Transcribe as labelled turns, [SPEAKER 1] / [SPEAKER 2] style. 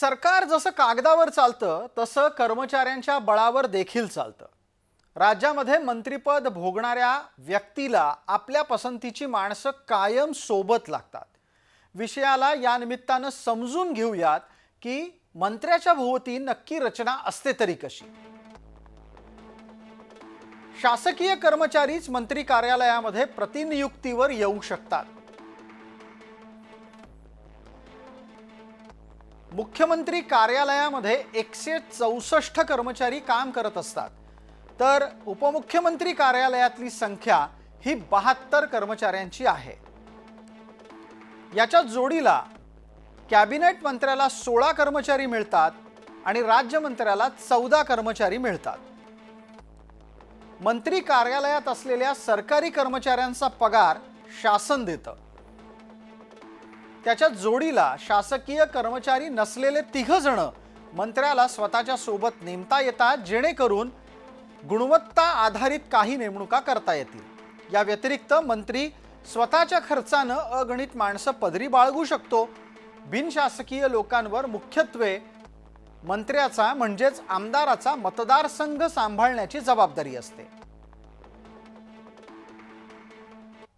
[SPEAKER 1] सरकार जसं कागदावर चालतं तसं कर्मचाऱ्यांच्या बळावर देखील चालतं. राज्यामध्ये मंत्रिपद भोगणाऱ्या व्यक्तीला आपल्या पसंतीची माणसं कायम सोबत लागतात. विषयाला या निमित्तानं समजून घेऊयात की मंत्र्याच्या भोवती नक्की रचना असते तरी कशी. शासकीय कर्मचारीच मंत्री कार्यालयामध्ये प्रतिनियुक्तीवर येऊ शकतात. मुख्यमंत्री कार्यालयामध्ये एकशे चौसष्ट कर्मचारी काम करत असतात. तर उपमुख्यमंत्री कार्यालयातली संख्या ही बहात्तर कर्मचाऱ्यांची आहे. याच्या जोडीला कॅबिनेट मंत्र्याला सोळा कर्मचारी मिळतात आणि राज्यमंत्र्याला चौदा कर्मचारी मिळतात. मंत्री कार्यालयात असलेल्या सरकारी कर्मचाऱ्यांचा पगार शासन देतं. त्याच्या जोडीला शासकीय कर्मचारी नसलेले तिघ जण मंत्र्याला स्वतःच्या सोबत नेमता येतात जेणेकरून गुणवत्ता आधारित काही नेमणुका करता येतील. या व्यतिरिक्त मंत्री स्वतःच्या खर्चानं अगणित माणसं पदरी बाळगू शकतो. बिनशासकीय लोकांवर मुख्यत्वे मंत्र्याचा म्हणजेच आमदाराचा मतदारसंघ सांभाळण्याची जबाबदारी असते.